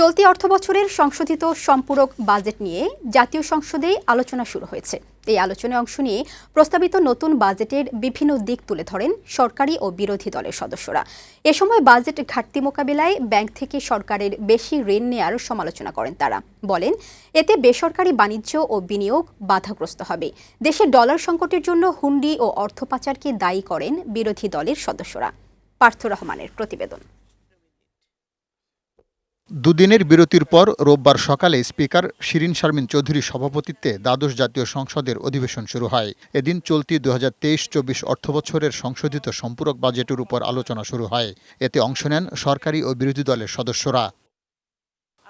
চলতি অর্থবছরের সংশোধিত সম্পূরক বাজেট নিয়ে জাতীয় সংসদে আলোচনা শুরু হয়েছে। এই আলোচনায় অংশ নিয়ে প্রস্তাবিত নতুন বাজেটের বিভিন্ন দিক তুলে ধরেন সরকারি ও বিরোধী দলের সদস্যরা। এ সময় বাজেট ঘাটতি মোকাবিলায় ব্যাংক থেকে সরকারের বেশি ঋণ নেয়ার সমালোচনা করেন তারা। বলেন, এতে বেসরকারি বাণিজ্য ও বিনিয়োগ বাধাগ্রস্ত হবে। দেশে ডলার সংকটের জন্য হুন্ডি ও অর্থ পাচারকে দায়ী করেন বিরোধী দলের সদস্যরা। পার্থ রহমানের প্রতিবেদন। দুদিনের বিরতির পর রোববার সকালে স্পিকার শিরিন শারমিন চৌধুরীর সভাপতিত্বে দ্বাদশ জাতীয় সংসদের অধিবেশন শুরু হয়। এদিন চলতি দু হাজার তেইশ চব্বিশ অর্থবছরের সংশোধিত সম্পূরক বাজেটের উপর আলোচনা শুরু হয়। এতে অংশ নেন সরকারি ও বিরোধী দলের সদস্যরা।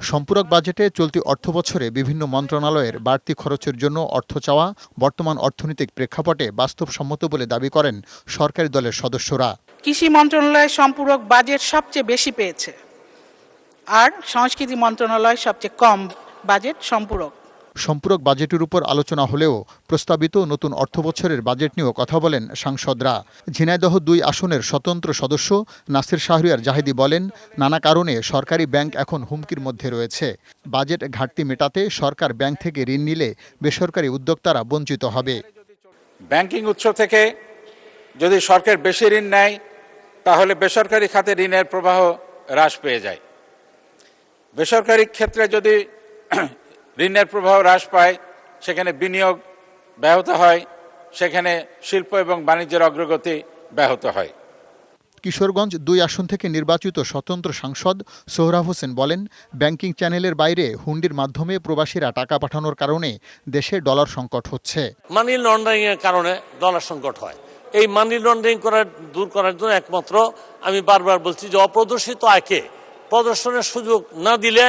সম্পূরক বাজেটে চলতি অর্থবছরে বিভিন্ন মন্ত্রণালয়ের বাড়তি খরচের জন্য অর্থ চাওয়া, বর্তমান অর্থনৈতিক প্রেক্ষাপটে বাস্তবসম্মত বলে দাবি করেন সরকারি দলের সদস্যরা। কৃষি মন্ত্রণালয় সম্পূরক বাজেট সবচেয়ে বেশি পেয়েছে। আর সংস্কৃতি মন্ত্রণালয় সবচেয়ে কম বাজেট সম্পূরক। সম্পূরক বাজেটের উপর আলোচনা হলেও প্রস্তাবিত নতুন অর্থবছরের বাজেট নিয়েও কথা বলেন সাংসদরা। ঝিনাইদহ দুই আসনের স্বতন্ত্র সদস্য নাসির শাহরিয়ার জাহিদি বলেন নানা কারণে সরকারি ব্যাংক এখন হুমকির মধ্যে রয়েছে। বাজেট ঘাটতি মেটাতে সরকার ব্যাংক থেকে ঋণ নিলে বেসরকারি উদ্যোক্তারা বঞ্চিত হবে। ব্যাংকিং উৎস থেকে যদি সরকার বেশি ঋণ নেয় তাহলে বেসরকারি খাতে ঋণের প্রবাহ হ্রাস পেয়ে যায়। বেসরকারি ক্ষেত্রে যদি ঋণের প্রবাহ হ্রাস পায় সেখানে বিনিয়োগ ব্যাহত হয় সেখানে শিল্প এবং বাণিজ্যের অগ্রগতি ব্যাহত হয়। কিশোরগঞ্জ দুই আসন থেকে নির্বাচিত স্বতন্ত্র সাংসদ সোহরাব হোসেন বলেন ব্যাংকিং চ্যানেলের বাইরে হুন্ডির মাধ্যমে প্রবাসীরা টাকা পাঠানোর কারণে দেশে ডলার সংকট হচ্ছে। মানি লন্ডারিং এর কারণে ডলার সংকট হয়। এই মানি লন্ডারিং করার দূর করার জন্য একমাত্র আমি বারবার বলছি যে অপ্রদর্শিত আয়কে প্রদর্শনের সুযোগ না দিলে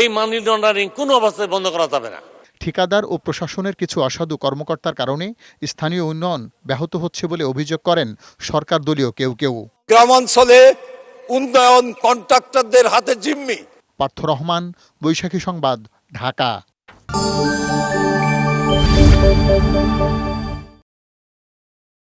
এই মানি লন্ডারিং কোনো অবস্থায় বন্ধ করা যাবে না। ঠিকাদার ও প্রশাসনের কিছু অসাধু কর্মকর্তার কারণে স্থানীয় উন্নয়ন ব্যাহত হচ্ছে বলে অভিযোগ করেন সরকার দলীয় কেউ কেউ। গ্রামাঞ্চলে উন্নয়ন কন্ট্রাক্টরদের হাতে জিম্মি। পার্থ রহমান বৈশাখী সংবাদ ঢাকা।